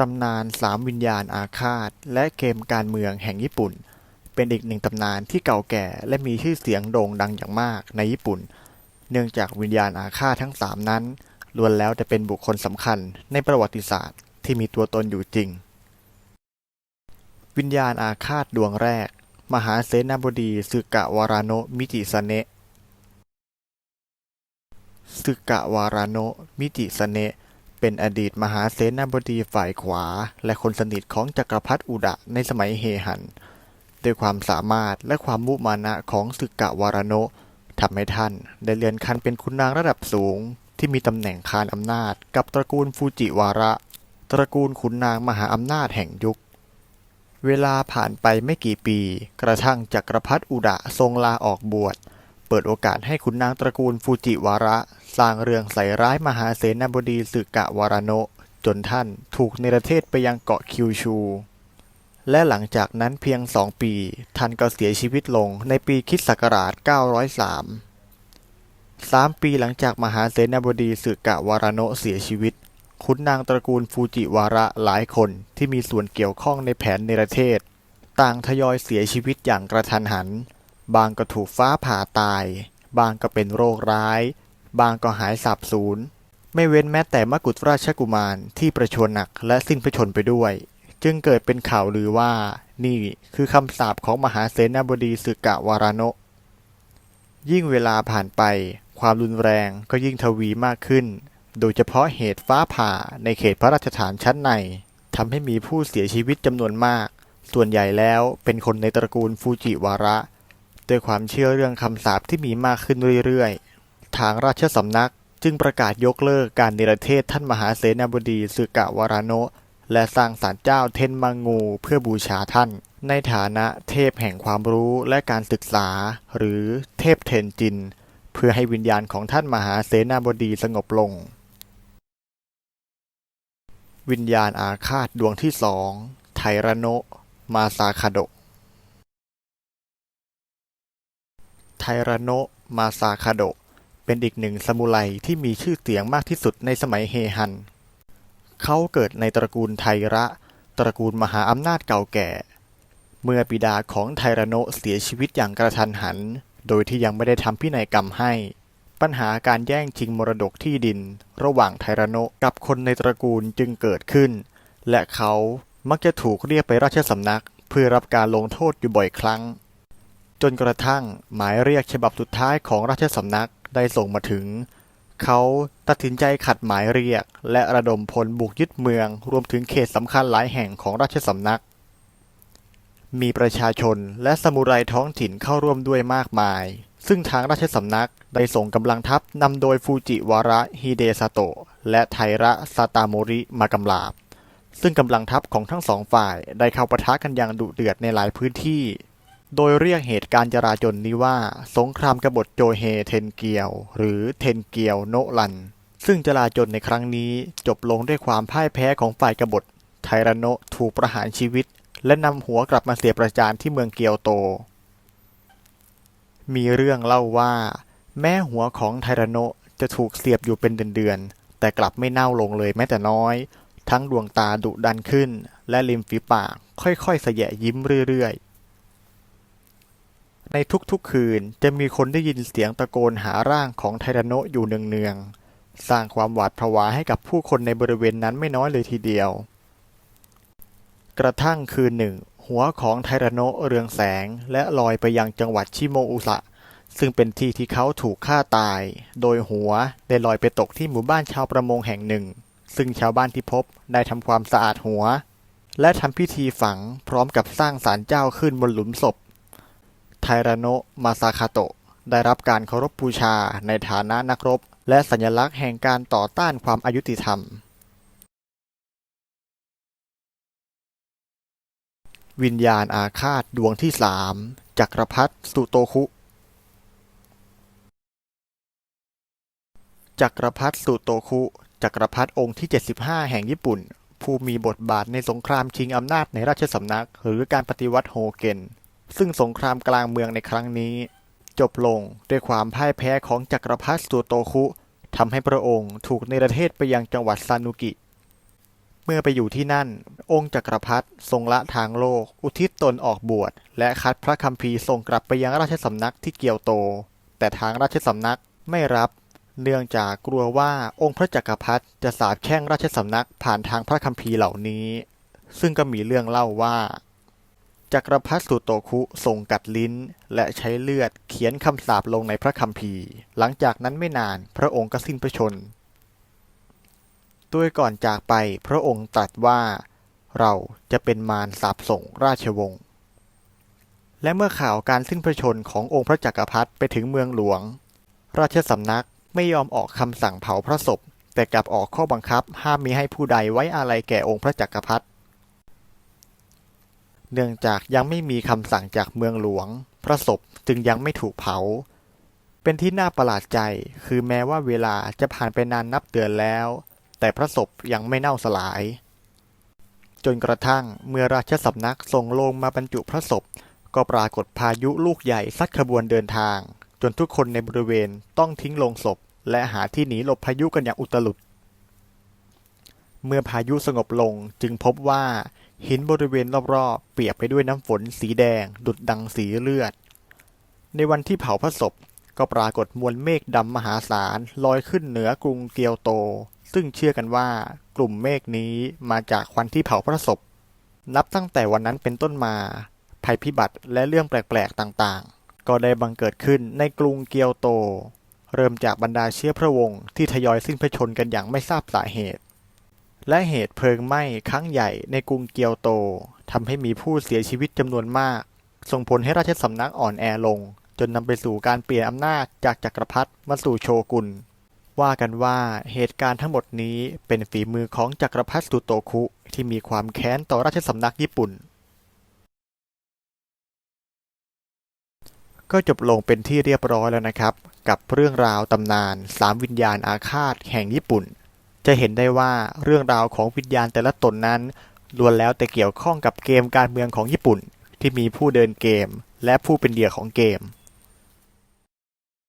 ตำนานสามวิญญาณอาฆาต และเกมการเมืองแห่งญี่ปุ่น เป็นอีกหนึ่งตำนานที่เก่าแก่และมีชื่อเสียงโด่งดังอย่างมากในญี่ปุ่น เนื่องจากวิญญาณอาฆาตทั้งสามนั้นล้วนแล้วแต่เป็นบุคคลสำคัญในประวัติศาสตร์ที่มีตัวตนอยู่จริง วิญญาณอาฆาตดวงแรก มหาเสนาบดีสึกะวาราโนมิจิสเนะสึกะวาราโนมิจิสเนะ เป็นอดีตมหาเสนาบดีฝ่ายขวา และคนสนิทของจักรพรรดิอุดะในสมัยเฮฮัน ด้วยความสามารถและความมุมานะของสึกะวารโนะทำให้ท่านได้เลื่อนขั้นเป็นขุนนางระดับสูง ที่มีตำแหน่งคานอำนาจ กับตระกูลฟูจิวาระ ตระกูลขุนนางมหาอำนาจแห่งยุค เวลาผ่านไปไม่กี่ปี กระทั่งจักรพรรดิอุดะทรงลาออกบวชเปิดโอกาสให้ขุนนางตระกูลฟูจิวาระ สร้างเรื่องใส่ร้ายมหาเสนาบดีสึกะวารโนะจนท่านถูกเนรเทศไปยังเกาะคิวชู และหลังจากนั้นเพียงสองปี ท่านก็เสียชีวิตลงในปีคริสต์ศักราช 903 สามปีหลังจากมหาเสนาบดีสึกะวารโนะเสียชีวิตขุนนางตระกูลฟูจิวาระหลายคนที่มีส่วนเกี่ยวข้องในแผนเนรเทศ ต่างทยอยเสียชีวิตอย่างกระทันหัน บางก็ถูกฟ้าผ่าตาย บางก็เป็นโรคร้าย บางก็หายสาบสูญ ไม่เว้นแม้แต่มกุฎราชกุมารที่ประชวรหนักและสิ้นพระชนไปด้วย จึงเกิดเป็นข่าวลือว่า นี่คือคำสาปของมหาเสนาบดีสึกะวาราโนะยิ่งเวลาผ่านไป ความรุนแรงก็ยิ่งทวีมากขึ้น โดยเฉพาะเหตุฟ้าผ่าในเขตพระราชฐานชั้นในทำให้มีผู้เสียชีวิตจำนวนมาก ส่วนใหญ่แล้วเป็นคนในตระกูลฟูจิวาระ ด้วยความเชื่อเรื่องคำสาปที่มีมากขึ้นเรื่อย ทางราชสำนัก จึงประกาศยกเลิกการเนรเทศท่านมหาเสนาบดีสึกะวาราโนะ และสร้างศาลเจ้าเทนมังงูเพื่อบูชาท่าน ในฐานะเทพแห่งความรู้และการศึกษา หรือเทพเทนจิน เพื่อให้วิญญาณของท่านมหาเสนาบดีสงบลง วิญญาณอาฆาตดวงที่สองไทรโนะมาซาคาโดไทรโนะมาซาคาโดะ เป็นอีกหนึ่งซามูไรที่มีชื่อเสียงมากที่สุดในสมัยเฮฮัน เขาเกิดในตระกูลไทระ ตระกูลมหาอำนาจเก่าแก่ เมื่อบิดาของไทระโนเสียชีวิตอย่างกระทันหัน โดยที่ยังไม่ได้ทำพินัยกรรมให้ ปัญหาการแย่งชิงมรดกที่ดิน ระหว่างไทระโนกับคนในตระกูลจึงเกิดขึ้น และเขามักจะถูกเรียกไปราชสำนัก เพื่อรับการลงโทษอยู่บ่อยครั้ง จนกระทั่งหมายเรียกฉบับสุดท้ายของราชสำนัก ได้ส่งมาถึง เขาตัดสินใจขัดหมายเรียก และระดมพลบุกยึดเมือง รวมถึงเขตสำคัญหลายแห่งของราชสำนัก มีประชาชนและสมุไรท้องถิ่นเข้าร่วมด้วยมากมาย ซึ่งทางราชสำนักได้ส่งกำลังทัพนำโดยฟูจิวาระฮิเดซาโตะและไทระซาตาโมริมากำลาบซึ่งกำลังทัพของทั้งสองฝ่ายได้เข้าปะทะกันอย่างดุเดือดในหลายพื้นที่ โดยเรียกเหตุการณ์จราจนนี้ว่า สงครามกบฏโจเฮเทนเกียว หรือเทนเกียวโนลัน ซึ่งจราจนในครั้งนี้จบลงด้วยความพ่ายแพ้ของฝ่ายกบฏไทระโนถูกประหารชีวิต และนำหัวกลับมาเสียประจานที่เมืองเกียวโต มีเรื่องเล่าว่า แม้หัวของไทระโนจะถูกเสียบอยู่เป็นเดือนๆแต่กลับไม่เน่าลงเลยแม้แต่น้อย ทั้งดวงตาดุดันขึ้น และริมฝีปากค่อยๆสยะยิ้มเรื่อยๆ ในทุกๆคืนจะมีคนได้ยินเสียงตะโกนหาร่างของไทรโนะอยู่เนืองๆ สร้างความหวาดผวาให้กับผู้คนในบริเวณนั้นไม่น้อยเลยทีเดียว กระทั่งคืนหนึ่ง หัวของไทรโนะเรืองแสงและลอยไปยังจังหวัดชิโมอุสะ ซึ่งเป็นที่ที่เขาถูกฆ่าตาย โดยหัวได้ลอยไปตกที่หมู่บ้านชาวประมงแห่งหนึ่ง ซึ่งชาวบ้านที่พบได้ทำความสะอาดหัว และทำพิธีฝังพร้อมกับสร้างศาลเจ้าขึ้นบนหลุมศพ ไทระโนะมาซาคาโตะได้รับการเคารพบูชาในฐานะนักรบ และสัญลักษณ์แห่งการต่อต้านความอายุติธรรม วิญญาณอาฆาตดวงที่สามจักรพรรดิสุโตคุ จักรพรรดิสุโตคุ จักรพรรดิองค์ที่ 75 แห่งญี่ปุ่น ผู้มีบทบาทในสงครามชิงอำนาจในราชสำนัก หรือการปฏิวัติโฮเกน ซึ่งสงครามกลางเมืองในครั้งนี้ จบลงด้วยความพ่ายแพ้ของจักรพรรดิสุโตคุทำให้พระองค์ถูกเนรเทศไปยังจังหวัดซานุกิ เมื่อไปอยู่ที่นั่น องค์จักรพรรดิทรงละทางโลก อุทิศตนออกบวช และคัดพระคัมภีร์ส่งกลับไปยังราชสำนักที่เกียวโต แต่ทางราชสำนักไม่รับ เนื่องจากกลัวว่าองค์พระจักรพรรดิจะสาปแช่งราชสำนักผ่านทางพระคัมภีร์เหล่านี้ ซึ่งก็มีเรื่องเล่าว่า จักรพรรดิสุโตคุทรงกัดลิ้น และใช้เลือดเขียนคำสาปลงในพระคัมภีร์ หลังจากนั้นไม่นานพระองค์ก็สิ้นพระชนม์ด้วยก่อนจากไปพระองค์ตรัสว่า เราจะเป็นมารสาปส่งราชวงศ์และเมื่อข่าวการสิ้นพระชนม์ขององค์พระจักรพรรดิไปถึงเมืองหลวง ราชสำนักไม่ยอมออกคำสั่งเผาพระศพ แต่กลับออกข้อบังคับห้ามมิให้ผู้ใดไว้อาลัยแก่องค์พระจักรพรรดิ เนื่องจากยังไม่มีคำสั่งจากเมืองหลวง พระศพจึงยังไม่ถูกเผา เป็นที่น่าประหลาดใจ คือแม้ว่าเวลาจะผ่านไปนานนับเดือนแล้ว แต่พระศพยังไม่เน่าสลาย จนกระทั่งเมื่อราชสำนักส่งลงมาบรรจุพระศพ ก็ปรากฏพายุลูกใหญ่ซัดขบวนเดินทาง จนทุกคนในบริเวณต้องทิ้งลงศพ และหาที่หนีหลบพายุกันอย่างอุตลุด เมื่อพายุสงบลงจึงพบว่าหินบริเวณรอบๆ เปียกไปด้วยน้ำฝนสีแดง ดุดดังสีเลือด ในวันที่เผาพระศพก็ปรากฏมวลเมฆดำมหาศาลลอยขึ้นเหนือกรุงเกียวโต ซึ่งเชื่อกันว่ากลุ่มเมฆนี้มาจากควันที่เผาพระศพ นับตั้งแต่วันนั้นเป็นต้นมา ภัยพิบัติและเรื่องแปลกๆต่างๆ ก็ได้บังเกิดขึ้นในกรุงเกียวโต เริ่มจากบรรดาเชื้อพระวงศ์ที่ทยอยสิ้นพระชนกันอย่างไม่ทราบสาเหตุ และเหตุเพลิงไหม้ครั้งใหญ่ในกรุงเกียวโตทำให้มีผู้เสียชีวิตจำนวนมาก ส่งผลให้ราชสำนักอ่อนแอลง จนนำไปสู่การเปลี่ยนอำนาจจากจักรพรรดิมาสู่โชกุน ว่ากันว่าเหตุการณ์ทั้งหมดนี้เป็นฝีมือของจักรพรรดิสุโตคุที่มีความแค้นต่อราชสำนักญี่ปุ่น ก็จบลงเป็นที่เรียบร้อยแล้วนะครับ กับเรื่องราวตำนานสามวิญญาณอาฆาตแห่งญี่ปุ่น จะเห็นได้ว่าเรื่องราวของวิญญาณแต่ละตนนั้นล้วนแล้วแต่เกี่ยวข้องกับเกมการเมืองของญี่ปุ่น ที่มีผู้เดินเกม และผู้เป็นเหยื่อของเกม